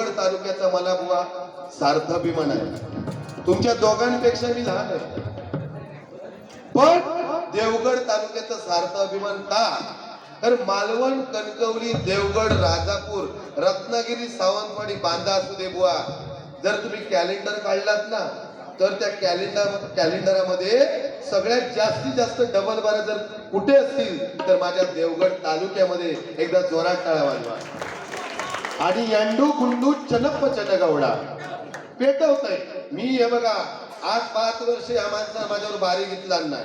आणि तालुक्याचा मला बुवा सार्थ अभिमान आहे. तुमच्या दोघांपेक्षा मी लहान आहे. पण देवगड तालुक्याचा सार्थ अभिमान का? तर मालवण कणकवली देवगड राजापूर रत्नागिरी सावंतवाडी बांधा असू दे बुवा. जर तुम्ही कॅलेंडर काढलात ना तर त्या कॅलेंडर कॅलेंडरामध्ये सगळ्यात जास्तीत जास्त डबल बारा जर कुठे असतील तर माझ्या देवगड तालुक्यामध्ये एकदा जोरात टाळा वाजवा. आणि यांडू गुंडू चनप्प चनगवडा. पेटवतय. मी हे बघा आज पाच वर्ष या माणसा माझ्यावर बारी घेतला नाही.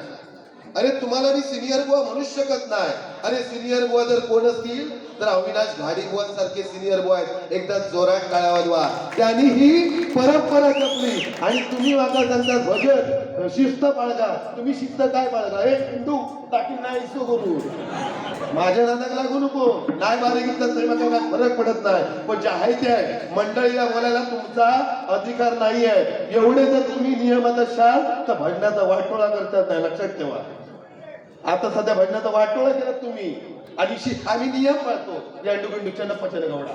अरे तुम्हाला मी सिनियर बुवा म्हणूच शकत नाही. अरे सिनियर बुवा जर कोण असतील तर अविनाश घाडी बुवांसारखे सिनियर बुवा आहेत. एकदा जोरात काळावर वाजवा त्यांनी ही परंपरा जपली. आणि तुम्ही माझा त्यांचा भजन शिस्त बाळगा. तुम्ही शिस्त काय बाळगा? हे हिंदू ताकी नाही सो करू माझ्या नादाक लागू नको. नाही बारे तरी मग काय फरक पडत नाही. पण जे आहे ते आहे. मंडळीला बोलायला तुमचा अधिकार नाही आहे. एवढे जर तुम्ही नियमात असाल तर भजनाचा वाटोळा करतात नाही. लक्षात ठेवा. आता सध्या भजनाचा वाटोळा केला तुम्ही. आणि आम्ही नियम पाळतो. यांडुगंडूच्या पचन गवडा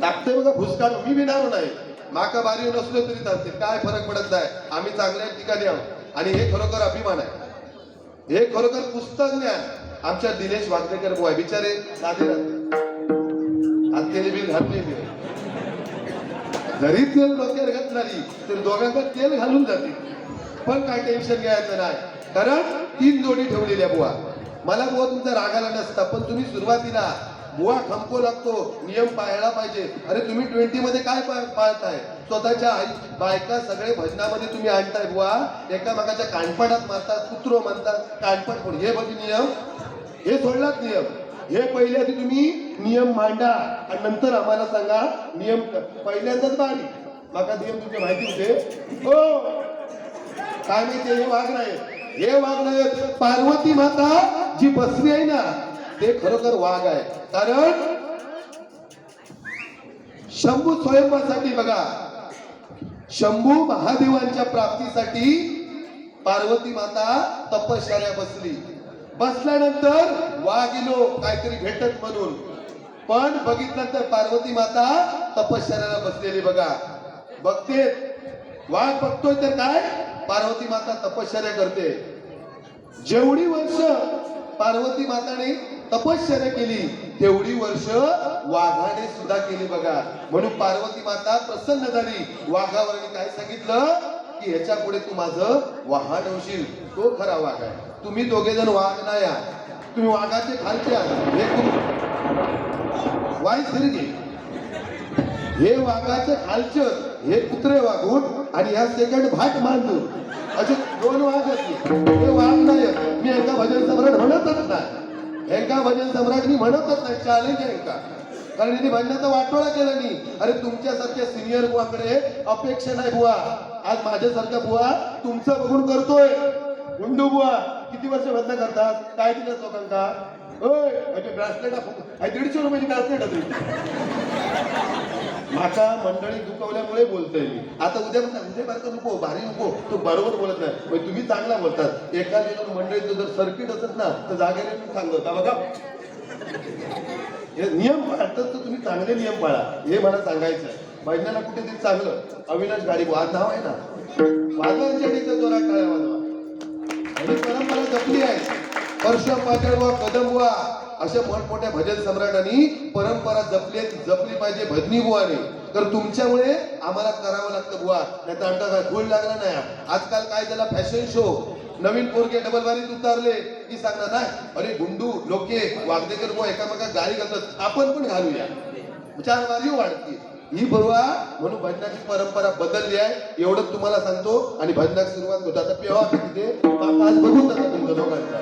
टाकते बघा भुसकाळ मी विणार नाही. माका बारी नसलो तरी चालते काय फरक पडत नाही. आम्ही चांगल्या ठिकाणी आहोत. आणि हे खरोखर अभिमान आहे. हे खरोखर पुस्तक ज्ञान. आमच्या दिनेश वागदेकर बुवा बिचारे साधे बी तेल बिल घातले जरी तेल डोक्यात घातणारी तर दोघांना तेल घालून जाते. पण काय टेन्शन घ्यायचं नाही. कारण तीन जोडी ठेवलेल्या बुवा. मला बुवा तुमचा रागाला नसता पण तुम्ही सुरुवातीला बुवा खमको लागतो नियम पाळायला पाहिजे. अरे तुम्ही ट्वेंटी मध्ये काय पाळताय? स्वतःच्या आई बायका सगळे भजनामध्ये तुम्ही आणताय बुवा. एकामेकाच्या कानपणात मारतात कुत्रो म्हणतात कानपण हे बघ नियम. हे सोडलाच नियम. हे पहिले आधी तुम्ही नियम मांडा आणि नंतर आम्हाला सांगा नियम पहिल्यांदाच मारी माका नियम तुमचे माहिती होते. हो. काय माहिती हे वाघ नाही. हे वाघ नाही पार्वती माता जी बसली आहे ना ते खरोखर वाघ आहे. कारण शंभू स्वयंपासाठी बघा शंभू महादेवांच्या प्राप्तीसाठी पार्वती माता तपश्चर्या बसली. बसल्यानंतर वागिलो काहीतरी भेटत म्हणून. पण बघितल्यानंतर पार्वती माता तपश्चर्याला बसलेली बघा. बघते वाघ बघतोय तर काय? पार्वती माता तपश्चर्या करते. जेवढी वर्ष पार्वती माताने तपश्चर्या केली तेवढी वर्ष वाघाने सुद्धा केली बघा. म्हणून पार्वती माता प्रसन्न झाली. वाघावर काय सांगितलं? की ह्याच्या पुढे तू माझं वाहन होशील. तो खरा वाघ आहे. तुम्ही दोघे जण वाघ नाही आहात. तुम्ही वाघाचे खालचे आहात. हे तुम हे वाघाचे खालचे हे कुत्रे वाघून आणि ह्या सेकंड भाट मांडून. असे दोन वाघ असतील हे वाघ नाही मी एका भजन सम्राट म्हणतच नाही. एका भजन सम्राट मी म्हणतच नाही. चॅलेंज आहे का कारण यांनी भजनाचा वाटोळा केला नाही अरे तुमच्यासारख्या सिनियर बुवाकडे अपेक्षा नाही बुवा. आज माझ्यासारख्या बुवा तुमचं बघून करतोय. गुंडू बुवा किती वर्ष भजन करतात काय दिलं लोकांका? होय म्हणजे ब्रासलेट दीडशे रुपयाची ब्रासलेट माका मंडळी दुखवल्यामुळे बोलतोय मी. आता उद्या म्हणा उद्या बारका नको भारी नको तो बरोबर बोलत नाही. म्हणजे तुम्ही चांगला बोलतात. एका दिवस मंडळीचं जर सर्किट असत ना तर जागेने सांगत होता. बघा. हे नियम पाळतात तर तुम्ही चांगले नियम पाळा. हे मला सांगायचं आहे. भजनाला कुठेतरी चांगलं. अविनाश गाडी आज नाव आहे ना? वाजवायच्या ठिकाणी जोरात टाळ्या वाजवा. ही परंपरा जपली आहे. व पदम कदमवा अशा मोठमोठ्या भजन सम्राटांनी परंपरा जपली जपली पाहिजे भजनी बुवाने. तर तुमच्यामुळे आम्हाला करावं लागतं बुवा. नाही तर आमचा काय लागला नाही. आजकाल काय झाला? फॅशन शो नवीन पोरगे डबल बारीत उतारले. की सांगणार नाही अरे गुंडू लोके वागदेकर बुवा एकामेका गाडी घालतात. आपण पण घालूया. चार वारी वाढते. ही बरोबर म्हणून भजनाची परंपरा बदलली आहे. एवढंच तुम्हाला सांगतो. आणि भजनाची सुरुवात होता. आता पेवा तिथे आज बघून जातात तुमच्या दोघांचा.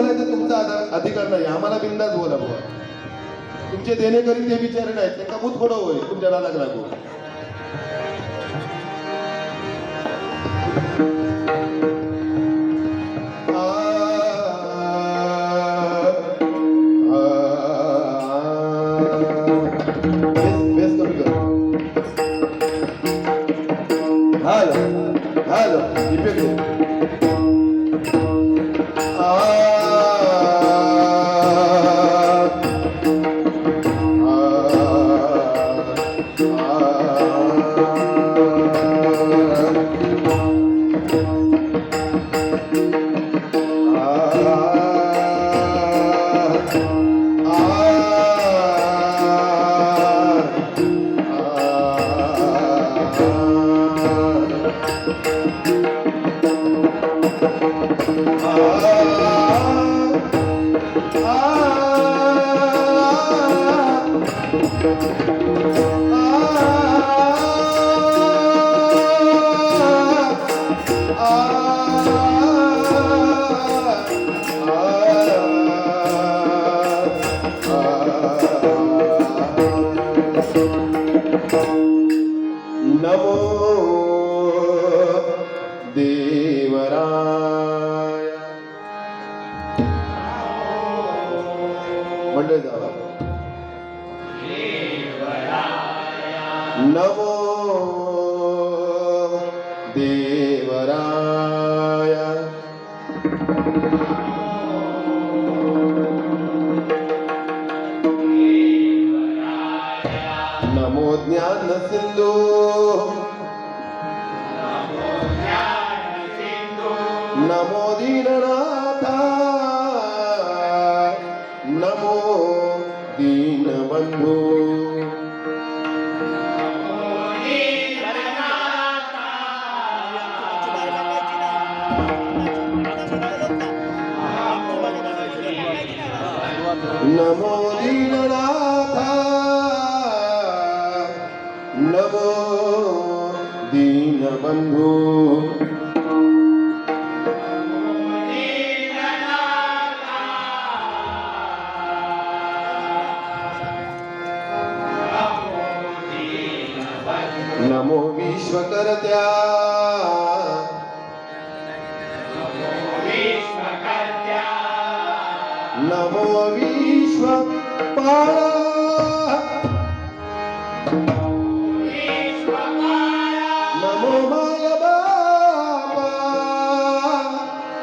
बोलायचं तुमचा अधिकार नाही. आम्हाला बिंदाच बोला बुवा. तुमचे देणेकरी ते बिचारे नाहीत त्यांना भूत थोडं होईल तुमच्या नादाक लागू नमो दीननाथा। नमो दीनबन्धु। नमो दीननाथा। नमो दीनबन्धु। विश्वकर्त्या। नमो विश्व नमो माय बाबा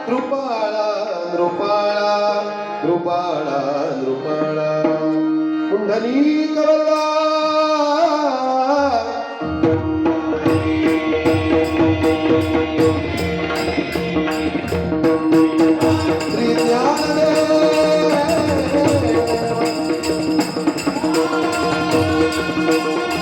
कृपाळा नृपाळा नृपाळा नृपाळा। कुंडली कवला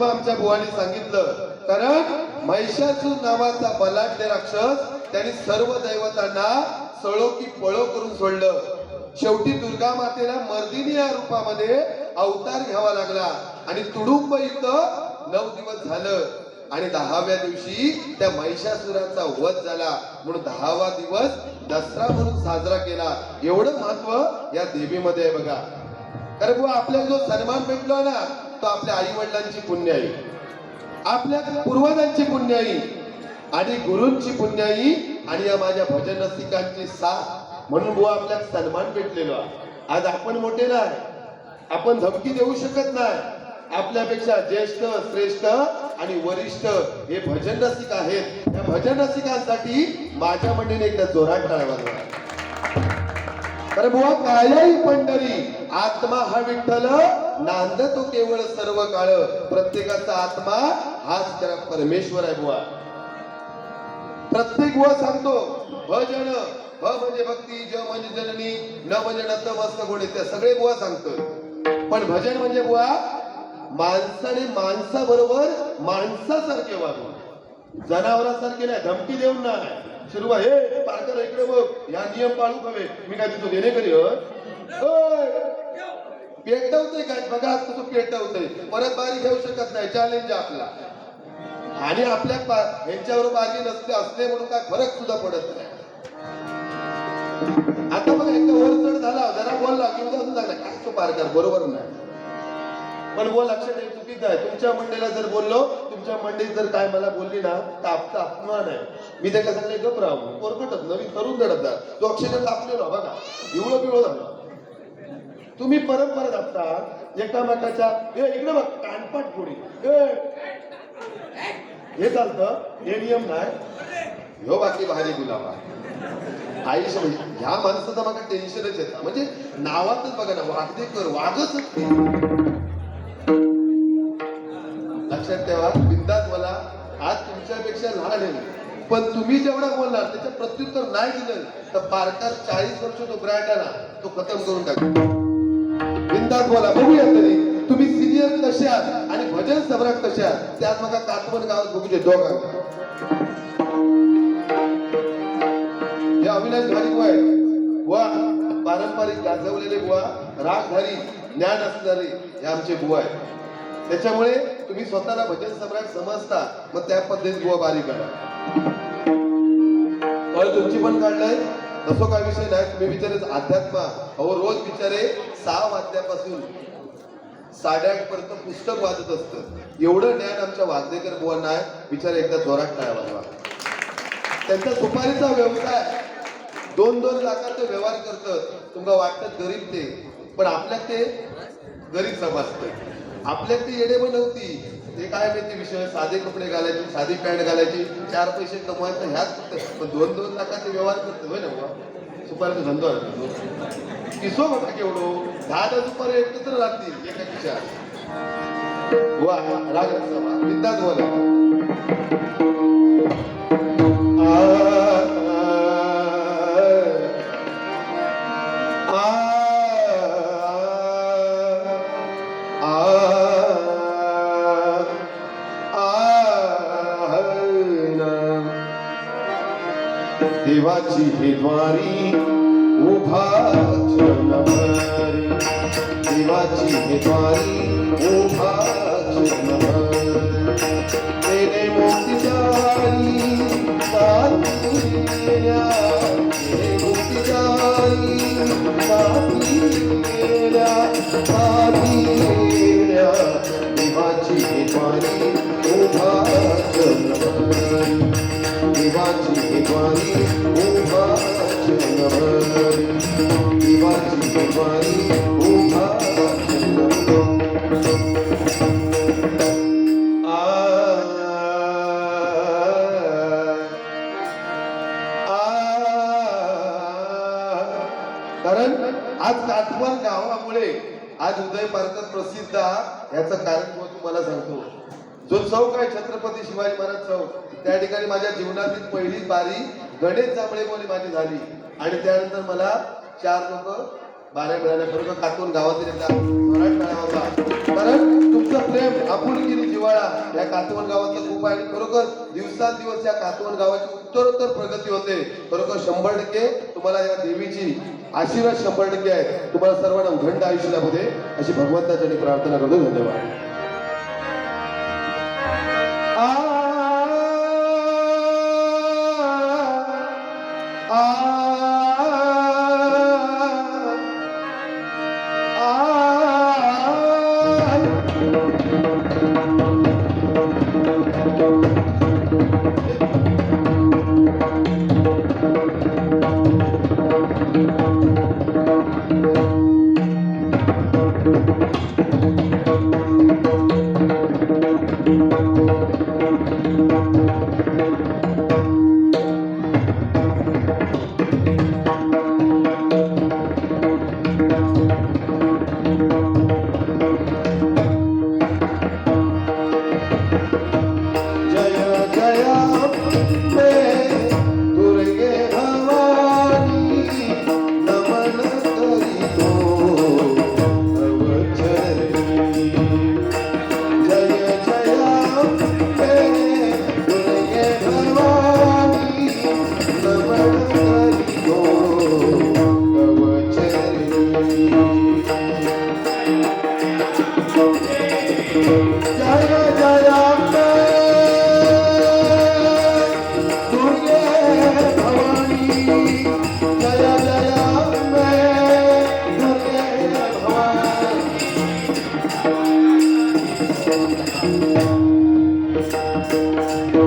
महात्मा आमच्या बुवानी सांगितलं कारण महिषासूर नावाचा बलाढ्य राक्षस त्यांनी सर्व दैवतांना सळो की पळो करून सोडलं. शेवटी दुर्गा मातेला मर्दिनी या रूपामध्ये अवतार घ्यावा लागला आणि तुडुंब इथं नऊ दिवस झालं. आणि दहाव्या दिवशी त्या महिषासुराचा वध झाला. म्हणून दहावा दिवस दसरा म्हणून साजरा केला. एवढं महत्त्व या देवीमध्ये आहे बघा. कारण आपल्याला जो सन्मान भेटलो ना तो आपल्या आई वडिलांची पुण्याई आपल्या पूर्वजांची पुण्याई आणि गुरूंची पुण्याई आणि या माझ्या भजन रसिकांची साथ म्हणून बुवा आपल्याला सन्मान भेटलेलो आहे. आज आपण मोठे नाही आपण धमकी देऊ शकत नाही. आपल्यापेक्षा ज्येष्ठ श्रेष्ठ आणि वरिष्ठ हे भजन रसिक आहेत. त्या भजन रसिकांसाठी माझ्या मंडळीने एकदा जोरात टाळावा अरे बुवा कायाही पंढरी. आत्मा हा विठ्ठल नांदतो केवळ सर्व काळ. प्रत्येकाचा आत्मा हाच त्याला परमेश्वर आहे बुवा. प्रत्येक बुवा सांगतो भजन भ म्हणजे भक्ती ज म्हणजे जननी न म्हणजे नत मस्त गुण त्या सगळे बुवा सांगतो पण भजन म्हणजे बुवा माणसाने माणसाबरोबर माणसासारखे वागून जनावरांसारखे नाही धमकी देऊन नाही सुरुवात हे पारकर इकडे बघ. या नियम पाळू हवे मी काय तिथं देणे करी पेटवतोय काय? बघा आज पेटवतोय. परत बारी घेऊ शकत नाही. चॅलेंज आपला. आणि आपल्या यांच्यावर बाजी नसते असले म्हणून काय फरक सुद्धा पडत नाही. आता बघा एकदा वर चढ झाला. जरा बोलला की उद्या अजून काय तो पारकर? बरोबर नाही. पण बोल लक्षात येईल चुकीचं आहे. तुमच्या मंडळीला जर बोललो तुमच्या मंडळीत जर काय मला बोलली ना तर आपचा अपमान आहे. मी त्याच्या सांगले गप राहू. कोरकटत नवीन करून दडत जा. तो अक्षर तापलेलो बघा. एवढं पिवळं झालं. तुम्ही परंपरा जपता एकामेकाच्या ए इकडे बघ कानपाट फोडी हे चालतं हे नियम नाही. ह्यो बाकी भारी गुलाबा आयुष म्हणजे ह्या माणसाचं बघा टेन्शनच येतं. म्हणजे नावातच बघा ना वागदेकर वागच लक्षात ठेवा बिंदात बोला. आज तुमच्यापेक्षा लहान आहे पण तुम्ही जेवढा बोलणार त्याचं प्रत्युत्तर नाही दिलं तर पारकार चाळीस वर्ष तो ब्रँड आला तो खतम करून टाकतो बिंदात बोला बघूया तरी. तुम्ही सिनियर कसे आहात आणि भजन सम्राट कसे आहात? त्यात मग कातवन गावात बघूचे दे हे अविनाश घारी बुवा आहेत. बुवा पारंपरिक गाजवलेले बुवा रागधारी ज्ञान असणारे हे आमचे बुवा आहेत. त्याच्यामुळे तुम्ही स्वतःला भजन सम्राट समजता मग त्या पद्धतीत गोवा बारी करा. फळ तुमची पण काढलंय तसं काय विषय नाही तुम्ही विचारे अध्यात्मा अहो रोज विचारे सहा वाजल्यापासून साडेआठ पर्यंत पुस्तक वाचत असतं. एवढं ज्ञान आमच्या वाजदेकर बुवांना आहे विचार एकदा जोरात टाळा वाजवा. त्यांचा सुपारीचा व्यवसाय दोन दोन लाखाचे व्यवहार करतात. तुम्हाला वाटतं गरीब ते पण आपल्यात ते गरीब समजतं आपल्यात ती येडे बनवती ते काय माहिती विषय साधे कपडे घालायचे साधी पॅन्ट घालायची चार पैसे कमवायचं ह्याच फक्त पण दोन दोन लाखाचे व्यवहार करतो होय ना सुपारीचा धंदो आहे किसो होता केवढो दहा दहा सुपारी एकत्र राहतील एका खिशात वा राग रसावा बोला. हे उभा क्षणभरी देवाची हे द्वारी उभा क्षणभरी तेने मोती जारी मोती जारी देवाची हे द्वारी उभा क्षणभरी देवाची कारण आज काठवण गावामुळे आज उदय भारतात प्रसिद्ध आहे, याचं कारण तुम्हाला सांगतो. जो चौक आहे छत्रपती शिवाजी महाराज चौक त्या ठिकाणी माझ्या जीवनातील पहिली बारी गणेश जांभळे बोली माझी झाली. आणि त्यानंतर मला चार लोक बाऱ्या मिळाल्या. बरोबर कातून गावातील एकदा स्वराट होता. कारण तुमचं प्रेम आपुलकीने जिवाळा या कातवन गावाचं खूप आहे. आणि खरोखर दिवसांदिवस या कातवन गावाची उत्तरोत्तर प्रगती होते. खरोखर शंभर टक्के तुम्हाला या देवीची आशीर्वाद शंभर टक्के आहे. तुम्हाला सर्वांना उघंड आयुष्य लाभू दे अशी भगवंताच्या प्रार्थना करतो. धन्यवाद. अम्बे दुर्गे Thank you.